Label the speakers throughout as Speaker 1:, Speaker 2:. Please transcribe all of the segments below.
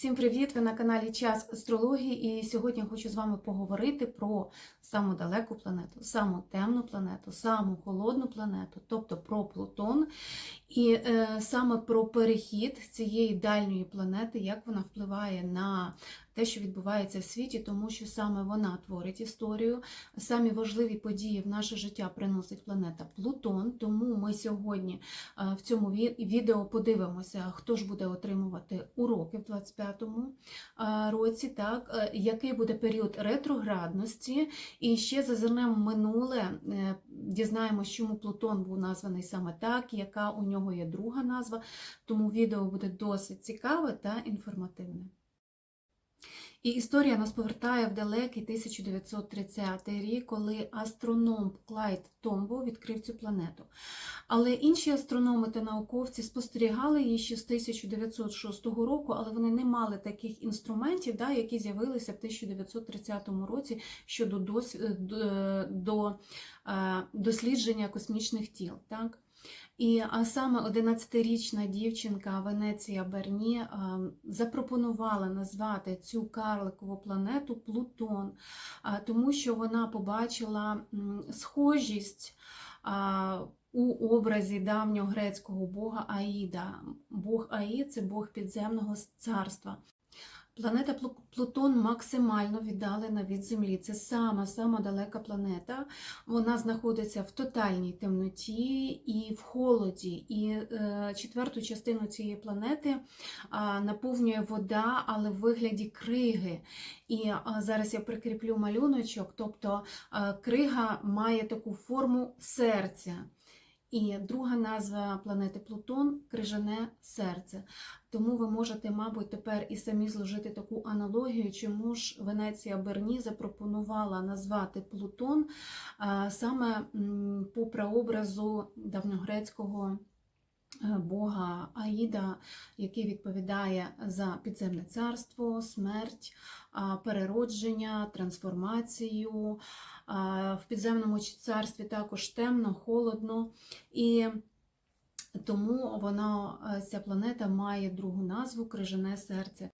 Speaker 1: Всім привіт! Ви на каналі Час Астрології, і сьогодні хочу з вами поговорити про саму далеку планету, саму темну планету, саму холодну планету, тобто про Плутон, і е, саме про перехід цієї дальньої планети, як вона впливає на те, що відбувається в світі, тому що саме вона творить історію. Самі важливі події в наше життя приносить планета Плутон. Тому ми сьогодні е, в цьому відео подивимося, хто ж буде отримувати уроки в 25-му е, році, так, е, який буде період ретроградності, і ще зазирнемо минуле, дізнаємося, чому Плутон був названий саме так, яка у нього є друга назва. Тому відео буде досить цікаве та інформативне. І історія нас повертає в далекий 1930 рік, коли астроном Клайд Томбо відкрив цю планету. Але інші астрономи та науковці спостерігали її ще з 1906 року, але вони не мали таких інструментів, да, які з'явилися в 1930 році щодо дос... до- до е, дослідження космічних тіл. Так? І а саме 11-річна дівчинка Венеція Берні е, запропонувала назвати цю карликову планету Плутон, а, тому що вона побачила схожість у образі давньогрецького бога Аїда. Бог Аїд це бог підземного царства. Планета Плутон максимально віддалена від Землі. Це сама сама далека планета. Вона знаходиться в тотальній темноті і в холоді. І е, четверту частину цієї планети наповнює вода, але в вигляді криги. І зараз я прикріплю малюночок, тобто крига має таку форму серця. І друга назва планети Плутон крижане серце. Тому ви можете, мабуть, тепер і самі зложити таку аналогію, чому ж Венеція Берні запропонувала назвати Плутон саме по прообразу давньогрецького бога Аїда, який відповідає за підземне царство, смерть, переродження, трансформацію. В підземному царстві також темно, холодно. І тому вона, е, ця планета має другу назву Крижане серце.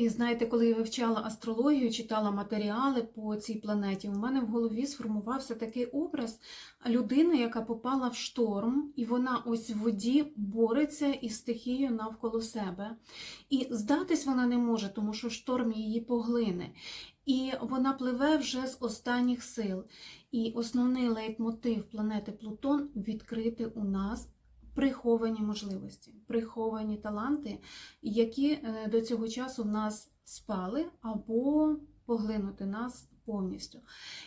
Speaker 1: І знаєте, коли я вивчала астрологію, читала матеріали по цій планеті, у мене в голові сформувався такий образ людини, яка попала в шторм, і вона ось в воді бореться із стихією навколо себе. І здатись вона не може, тому що шторм її поглине. І вона пливе вже з останніх сил. І основний лейтмотив планети Плутон відкрити у нас приховані можливості, приховані таланти, які е, до цього часу в нас спали або поглинути нас повністю.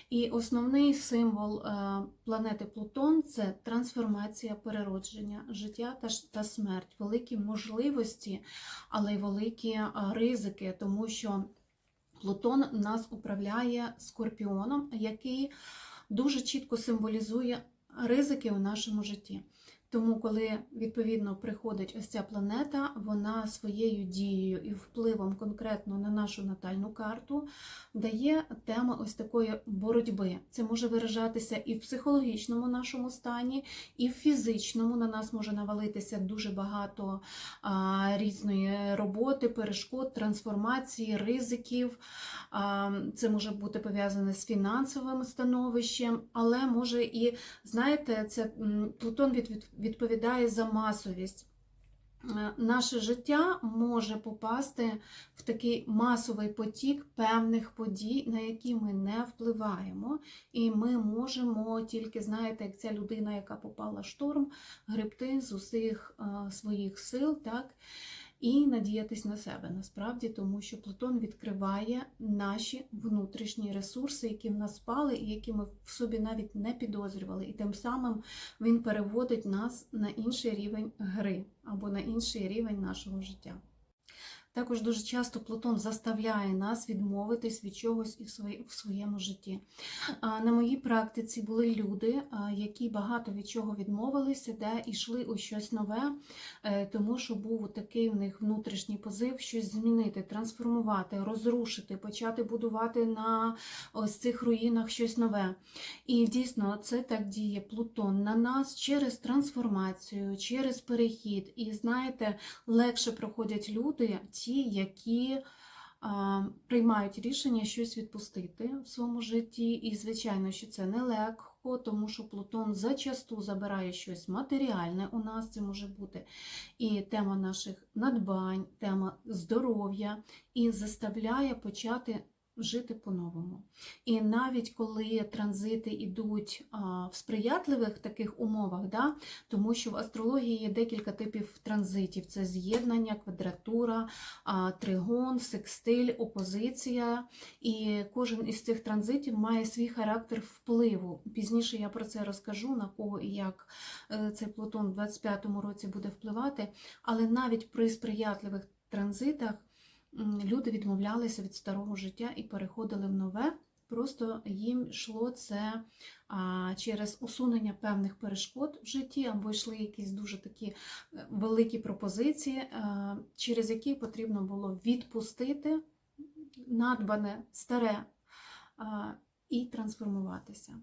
Speaker 1: І основний символ е, планети Плутон це трансформація, переродження, життя та смерть, великі можливості, але й великі е, ризики, тому що Плутон нас управляє скорпіоном, який дуже чітко символізує ризики у нашому житті. Тому, коли відповідно приходить ось ця планета, вона своєю дією і впливом конкретно на нашу натальну карту дає тему ось такої боротьби. Це може виражатися і в психологічному нашому стані, і в фізичному. На нас може навалитися дуже багато а, різної роботи, перешкод, трансформації, ризиків. А, Це може бути пов'язане з фінансовим становищем, але може і, знаєте, це Плутон від, від- відповідає за масовість. Е, Наше життя може попасти в такий масовий потік певних подій, на які ми не впливаємо, і ми можемо тільки, знаєте, як ця людина, яка попала в шторм, гребти з усіх е, своїх сил, так, і надіятись на себе насправді, тому що Плутон відкриває наші внутрішні ресурси, які в нас спали, і які ми в собі навіть не підозрювали. І тим самим він переводить нас на інший рівень гри або на інший рівень нашого життя. Також дуже часто Плутон заставляє нас відмовитись від чогось в своєму житті. На моїй практиці були люди, які багато від чого відмовилися, де йшли у щось нове, е, тому що був такий в них внутрішній позив щось змінити, трансформувати, розрушити, почати будувати на ось цих руїнах щось нове. І дійсно це так діє Плутон на нас через трансформацію, через перехід. І знаєте, легше проходять люди, ті, які приймають рішення щось відпустити в своєму житті. І, звичайно, що це нелегко, тому що Плутон зачасту забирає щось матеріальне у нас, це може бути і тема наших надбань, тема здоров'я, і заставляє почати жити по-новому. І навіть коли транзити йдуть в сприятливих таких умовах, да, тому що в астрології є декілька типів транзитів: це з'єднання, квадратура, тригон, секстиль, опозиція. І кожен із цих транзитів має свій характер впливу. Пізніше я про це розкажу, на кого і як е, цей Плутон в 25-му році буде впливати. Але навіть при сприятливих транзитах люди відмовлялися від старого життя і переходили в нове. Просто їм йшло це а, через усунення певних перешкод в житті, або йшли якісь дуже такі е, великі пропозиції, е, через які потрібно було відпустити надбане, старе а, і трансформуватися.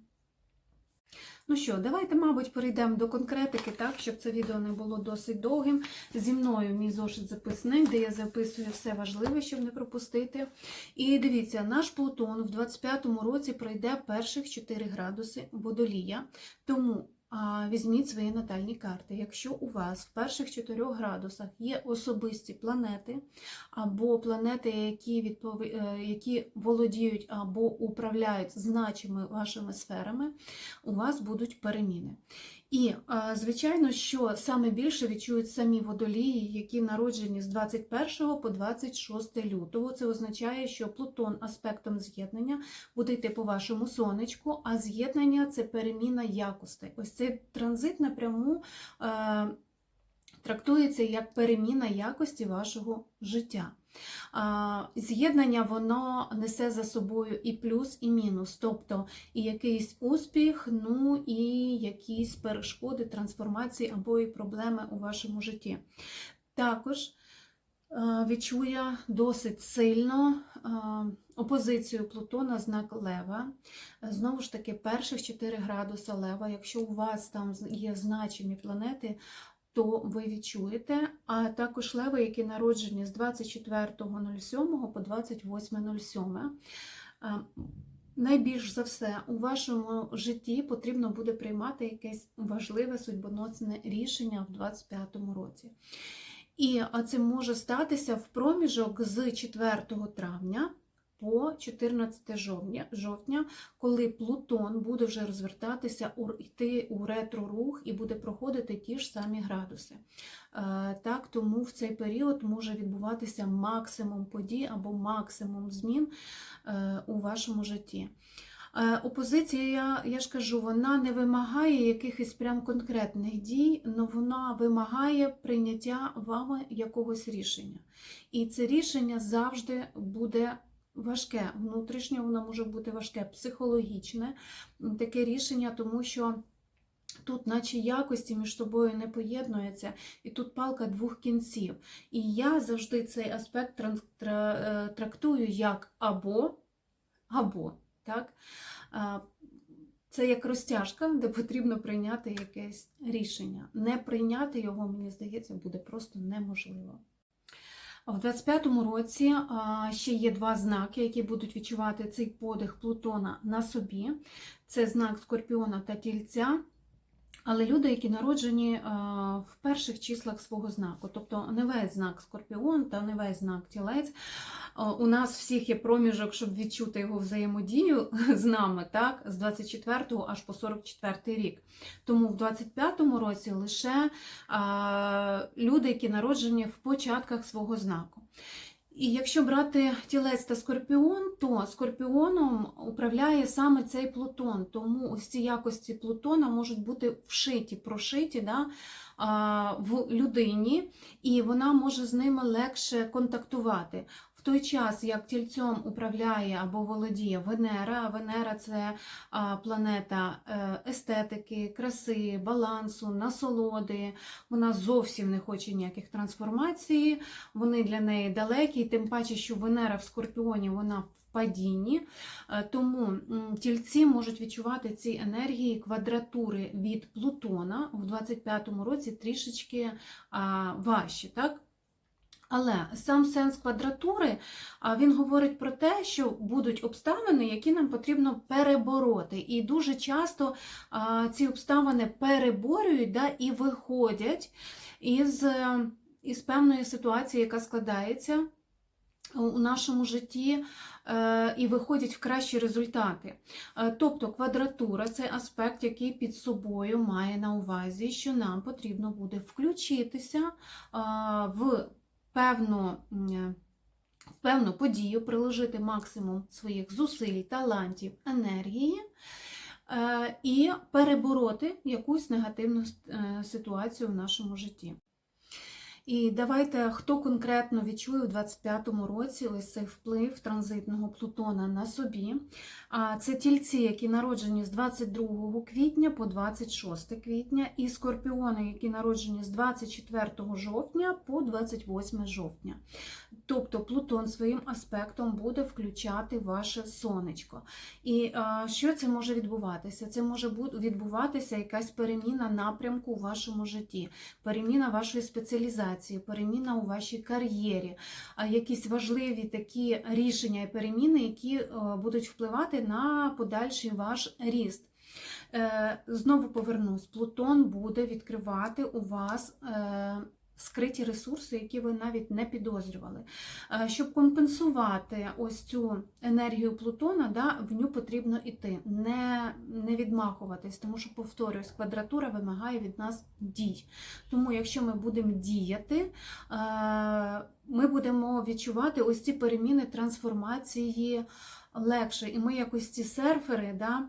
Speaker 1: Ну що, давайте, мабуть, перейдемо до конкретики, так, щоб це відео не було досить довгим. Зі мною мій зошит записник, де я записую все важливе, щоб не пропустити. І дивіться, наш Плутон в 25-му році пройде перших 4 градуси водолія. Тому візьміть свої натальні карти. Якщо у вас в перших 4 градусах є особисті планети, або планети, які, відпов... е, які володіють або управляють значими вашими сферами, у вас будуть переміни. І, е, звичайно, що саме більше відчують самі водолії, які народжені з 21 по 26 лютого. Це означає, що Плутон аспектом з'єднання буде йти по вашому сонечку, а з'єднання це переміна якостей. Ось цей транзит напряму. Трактується як переміна якості вашого життя. З'єднання воно несе за собою і плюс, і мінус, тобто і якийсь успіх, ну і якісь перешкоди, трансформації або і проблеми у вашому житті. Також відчує досить сильно опозицію Плутона знак Лева. Знову ж таки, перших 4 градуса Лева. Якщо у вас там є значимі планети, то ви відчуєте, а також леви, які народжені з 24.07 по 28.07. Е, Найбільш за все у вашому житті потрібно буде приймати якесь важливе судьбоносне рішення в 25-му році. І це може статися в проміжок з 4 травня по 14 жовтня, жовтня, коли Плутон буде вже розвертатися, у- йти у ретро-рух і буде проходити ті ж самі градуси. Е, Так, тому в цей період може відбуватися максимум подій або максимум змін е, у вашому житті. Е, Опозиція, я, я ж кажу, вона не вимагає якихось прям конкретних дій, але вона вимагає прийняття вами якогось рішення. І це рішення завжди буде важке. Внутрішнє воно може бути важке, психологічне таке рішення, тому що. Тут, наче якості між собою не поєднуються, і тут палка двох кінців. І я завжди цей аспект е, трактую як або, або. Так? Це як розтяжка, де потрібно прийняти якесь рішення. Не прийняти його, мені здається, буде просто неможливо. В 25-му році ще є два знаки, які будуть відчувати цей подих Плутона на собі. Це знак Скорпіона та Тільця. Але люди, які народжені а, в перших числах свого знаку, тобто не весь знак Скорпіон та не весь знак Тілець, а, у нас всіх є проміжок, щоб відчути його взаємодію з нами, так, з 24 аж по 44 рік. Тому в 25-му році лише а, люди, які народжені в початках свого знаку. І якщо брати тілець та скорпіон, то скорпіоном управляє саме цей Плутон. Тому ось ці якості Плутона можуть бути вшиті, прошиті да, в людині, і вона може з ними легше контактувати. В той час, як тільцем управляє або володіє Венера, Венера це планета е, естетики, краси, балансу, насолоди. Вона зовсім не хоче ніяких трансформацій, вони для неї далекі, тим паче, що Венера в Скорпіоні вона в падінні, Е, тому тільці можуть відчувати ці енергії квадратури від Плутона в 25-му році трішечки а, важчі. Так? Але сам сенс квадратури він говорить про те, що будуть обставини, які нам потрібно перебороти. І дуже часто ці обставини переборюють да, і виходять із, із певної ситуації, яка складається у нашому житті е, і виходять в кращі результати. Е, Тобто квадратура це аспект, який під собою має на увазі, що нам потрібно буде включитися в певну. Певну подію приложити максимум своїх зусиль, талантів, енергії е, і перебороти якусь негативну е, ситуацію в нашому житті. І давайте, хто конкретно відчує у 25-му році ось цей вплив транзитного Плутона на собі. Це тільці, які народжені з 22 квітня по 26 квітня, і скорпіони, які народжені з 24 жовтня по 28 жовтня. Тобто Плутон своїм аспектом буде включати ваше сонечко. І що це може відбуватися? Це може відбуватися якась переміна напрямку у вашому житті, переміна вашої спеціалізації, переміна у вашій кар'єрі, якісь важливі такі рішення і переміни, які е, будуть впливати на подальший ваш ріст. Е, Знову повернусь, Плутон буде відкривати у вас. Скриті ресурси, які ви навіть не підозрювали. Е, Щоб компенсувати ось цю енергію Плутона, да, в ню потрібно йти, не, не відмахуватись, тому що, повторюсь, квадратура вимагає від нас дій. Тому, якщо ми будемо діяти, е, ми будемо відчувати ось ці переміни трансформації легше. І ми якось ці серфери да,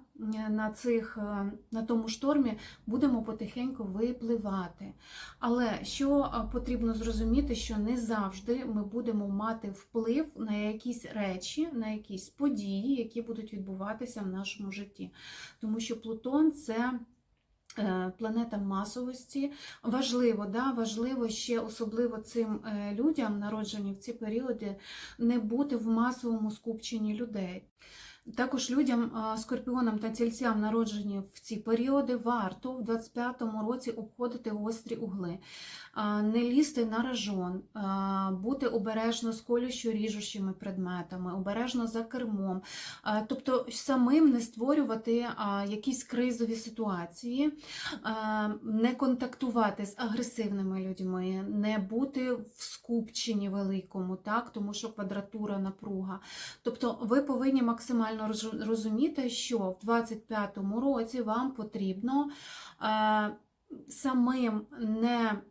Speaker 1: на, цих, е, на тому штормі будемо потихеньку випливати. Але що е, потрібно зрозуміти, що не завжди ми будемо мати вплив на якісь речі, на якісь події, які будуть відбуватися в нашому житті. Тому що Плутон це. Е, Планета масовості важливо, да, важливо ще особливо цим е, людям, народжені в ці періоди, не бути в масовому скупченні людей. Також людям, скорпіонам та тільцям, народжені в ці періоди, варто в 25-му році обходити гострі угли, не лізти на ражон, а, бути обережно з колющо-ріжущими предметами, обережно за кермом, тобто самим не створювати якісь кризові ситуації, не контактувати з агресивними людьми, не бути в скупченні великому, так, тому що квадратура напруга. Тобто ви повинні максимально роз- розуміти, що в 25-му році вам потрібно е, самим не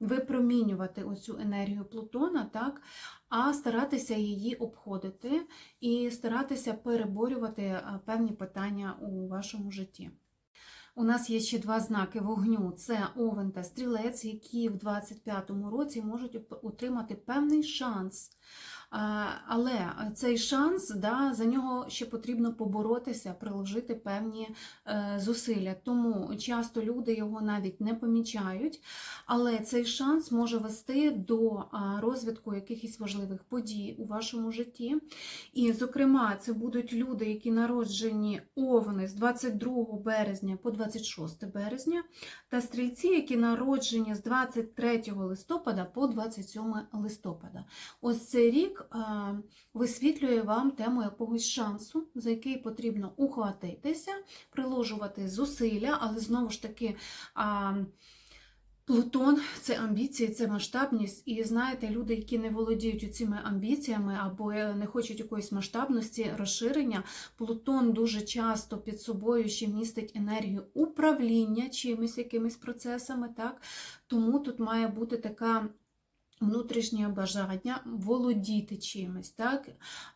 Speaker 1: випромінювати оцю енергію Плутона, так, а старатися її обходити і старатися переборювати е, певні питання у вашому житті. У нас є ще два знаки вогню: це Овен та Стрілець, які в 25-му році можуть отримати певний шанс. Але цей шанс, да, за нього ще потрібно поборотися, приложити певні е, зусилля. Тому часто люди його навіть не помічають. Але цей шанс може вести до розвитку якихось важливих подій у вашому житті. І, зокрема, це будуть люди, які народжені овни з 22 березня по 26 березня, та стрільці, які народжені з 23 листопада по 27 листопада. Ось цей рік а, висвітлює вам тему якогось шансу, за який потрібно ухватитися, приложувати зусилля, але знову ж таки. Плутон це амбіції, це масштабність. І знаєте, люди, які не володіють цими амбіціями або е, не хочуть якоїсь масштабності, розширення, Плутон дуже часто під собою ще містить енергію управління чимось, якимись процесами. Так? Тому тут має бути така. Внутрішнє бажання володіти чимось, так?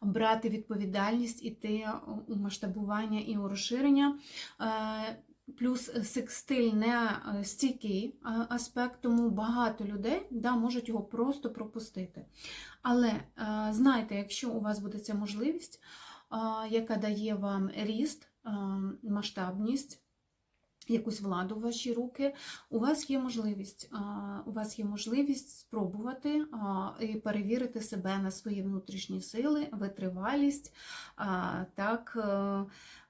Speaker 1: брати відповідальність, іти у масштабування і у розширення. Е, Плюс секстиль не е, стійкий аспект, тому багато людей да, можуть його просто пропустити. Але е, знайте, якщо у вас буде ця можливість, е, яка дає вам ріст, е, масштабність якусь владу в ваші руки, у вас є можливість, у вас є можливість спробувати і перевірити себе на свої внутрішні сили, витривалість так, е,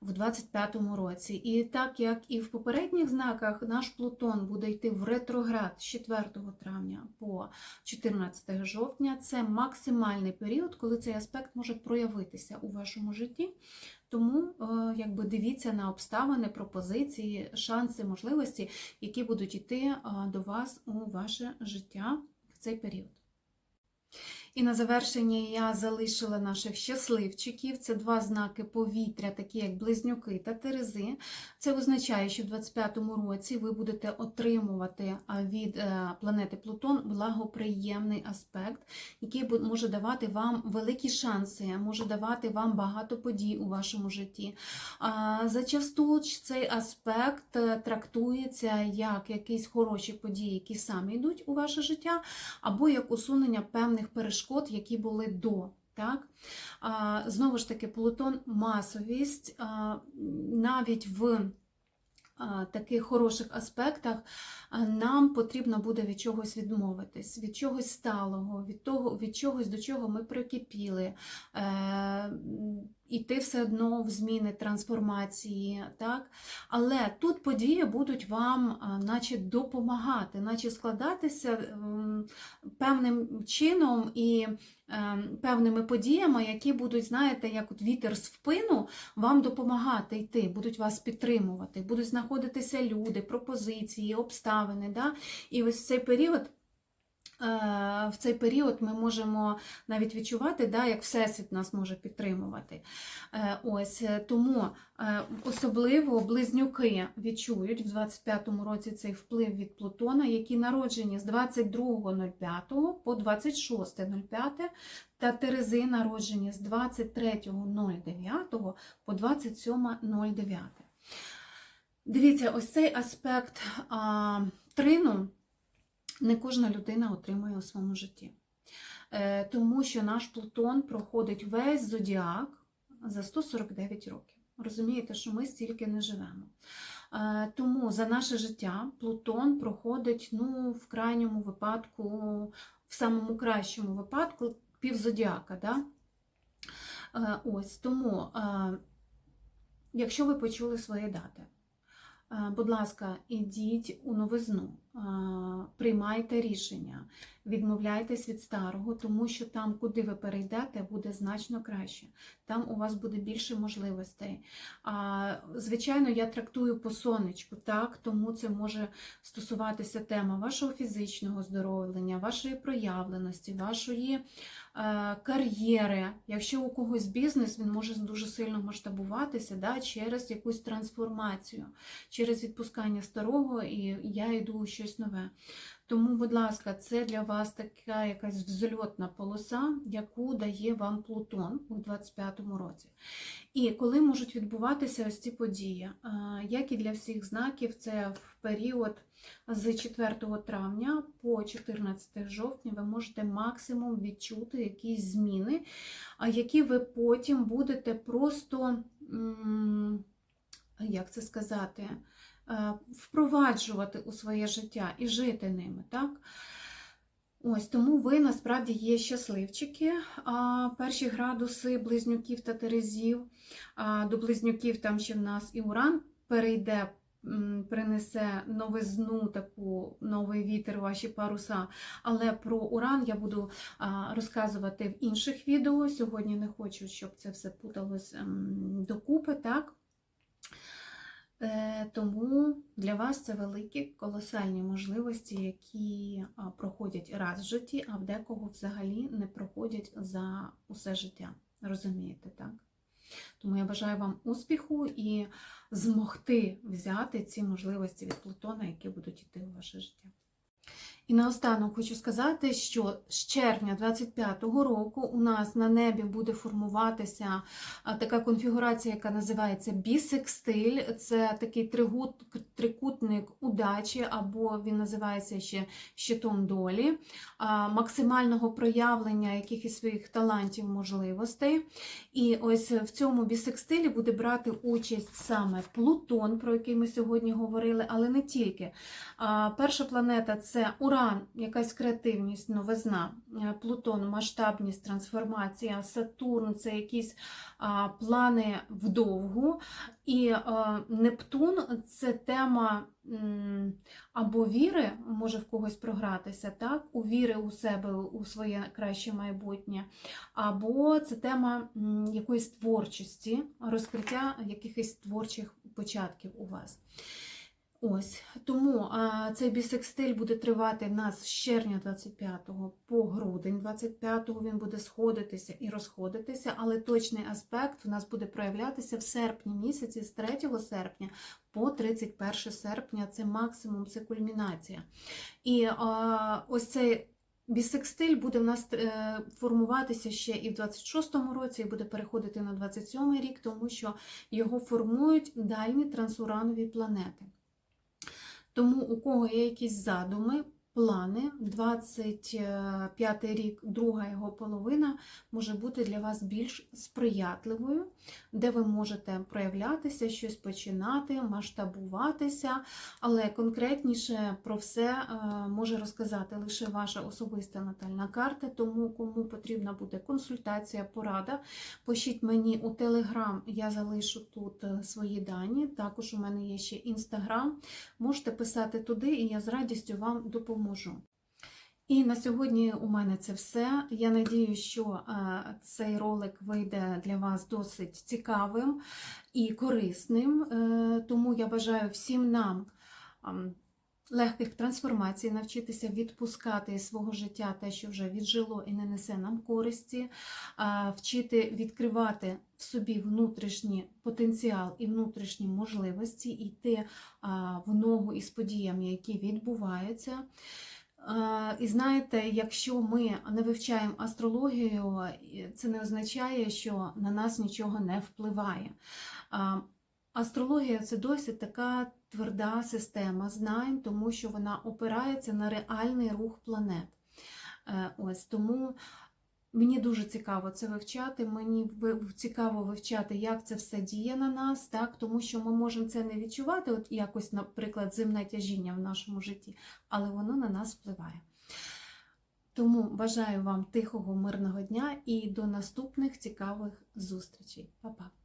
Speaker 1: в 25-му році. І так як і в попередніх знаках, наш Плутон буде йти в ретроград з 4 травня по 14 жовтня, це максимальний період, коли цей аспект може проявитися у вашому житті. Тому е, якби дивіться на обставини, пропозиції, шанси, можливості, які будуть йти е, до вас у ваше життя в цей період. І на завершення я залишила наших щасливчиків. Це два знаки повітря, такі як близнюки та терези. Це означає, що в 25-му році ви будете отримувати від е, планети Плутон благоприємний аспект, який може давати вам великі шанси, може давати вам багато подій у вашому житті. Зачасту цей аспект е, трактується як якісь хороші події, які самі йдуть у ваше життя, або як усунення певних перешкод, які були до. Так? А, Знову ж таки, Плутон масовість а, навіть в таких хороших аспектах нам потрібно буде від чогось відмовитись, від чогось сталого, від того, від чогось, до чого ми прикипіли. Е, іти все одно в зміни, трансформації. Так? Але тут події будуть вам наче допомагати, наче складатися ем, певним чином і ем, певними подіями, які будуть, знаєте, як от вітер з впину, вам допомагати йти, будуть вас підтримувати, будуть знаходитися люди, пропозиції, обставини. Да? І ось цей період. Е, В цей період ми можемо навіть відчувати, да, як Всесвіт нас може підтримувати. Е, Ось е, тому особливо близнюки відчують в 25-му році цей вплив від Плутона, які народжені з 22.05 по 26.05, та Терези народжені з 23.09 по 27.09. Дивіться, ось цей аспект а, трину не кожна людина отримує у своєму житті. Е, тому що наш Плутон проходить весь зодіак за 149 років. Розумієте, що ми стільки не живемо. Е, Тому за наше життя Плутон проходить ну, в крайньому випадку, в самому кращому випадку, півзодіака. Да? Е, Ось тому, якщо ви почули свої дати, будь ласка, ідіть у новизну, приймайте рішення, відмовляйтесь від старого, тому що там, куди ви перейдете, буде значно краще. Там у вас буде більше можливостей. А, Звичайно, я трактую по сонечку, так, тому це може стосуватися тема вашого фізичного здоровлення, вашої проявленості, вашої е, кар'єри. Якщо у когось бізнес, він може дуже сильно масштабуватися да, через якусь трансформацію, через відпускання старого, і я йду у щось нове. Тому, будь ласка, це для вас така якась взльотна полоса, яку дає вам Плутон у 25-му році. І коли можуть відбуватися ось ці події, як і для всіх знаків, це в період з 4 травня по 14 жовтня ви можете максимум відчути якісь зміни, які ви потім будете просто, як це сказати, впроваджувати у своє життя і жити ними. так? Ось тому ви насправді є щасливчики. А перші градуси близнюків та терезів. А до близнюків там ще в нас і уран перейде, принесе новизну, таку новий вітер ваші паруса. Але про уран я буду розказувати в інших відео. Сьогодні не хочу, щоб це все путалось докупи. так? Е, Тому для вас це великі колосальні можливості, які проходять раз в житті, а в декого взагалі не проходять за усе життя. Розумієте, так? Тому я бажаю вам успіху і змогти взяти ці можливості від Плутона, які будуть йти у ваше життя. І наостанок хочу сказати, що з червня 25-го року у нас на небі буде формуватися така конфігурація, яка називається бісекстиль. Це такий тригут- трикутник удачі, або він називається ще щитом долі, максимального проявлення якихось своїх талантів, можливостей. І ось в цьому бісекстилі буде брати участь саме Плутон, про який ми сьогодні говорили, але не тільки. Перша планета це Уран, якась креативність, новизна, Е, Плутон, масштабність, трансформація, Сатурн це якісь а, плани вдовгу. І е, Нептун це тема м, або віри, може в когось програтися, так? у віри у себе, у своє краще майбутнє, або це тема м, якоїсь творчості, розкриття якихось творчих початків у вас. Ось тому а, цей бісекстиль буде тривати нас з червня 25 по грудень 25 він буде сходитися і розходитися, але точний аспект в нас буде проявлятися в серпні місяці з 3 серпня по 31 серпня. Це максимум, це кульмінація. І а, ось цей бісекстиль буде в нас е, формуватися ще і в 26-му році, і буде переходити на 27-й рік, тому що його формують дальні трансуранові планети. Тому у кого є якісь задуми, плани, 25 рік, друга його половина може бути для вас більш сприятливою, де ви можете проявлятися, щось починати, масштабуватися, але конкретніше про все е, може розказати лише ваша особиста натальна карта, тому кому потрібна буде консультація, порада, пишіть мені у Телеграм, я залишу тут е, свої дані. Також у мене є ще інстаграм. Можете писати туди, і я з радістю вам допоможу. І на сьогодні у мене це все. Я надію, що е, цей ролик вийде для вас досить цікавим і корисним. Е, Тому я бажаю всім нам ам, легких трансформацій, навчитися відпускати із свого життя те, що вже віджило і не несе нам користі, вчити відкривати в собі внутрішній потенціал і внутрішні можливості, йти в ногу із подіями, які відбуваються. І знаєте, якщо ми не вивчаємо астрологію, це не означає, що на нас нічого не впливає. Астрологія це досить така тверда система знань, тому що вона опирається на реальний рух планет. Е, Ось тому мені дуже цікаво це вивчати. Мені цікаво вивчати, як це все діє на нас, так? тому що ми можемо це не відчувати, от якось, наприклад, земне тяжіння в нашому житті, але воно на нас впливає. Тому бажаю вам тихого, мирного дня і до наступних цікавих зустрічей. Па-па!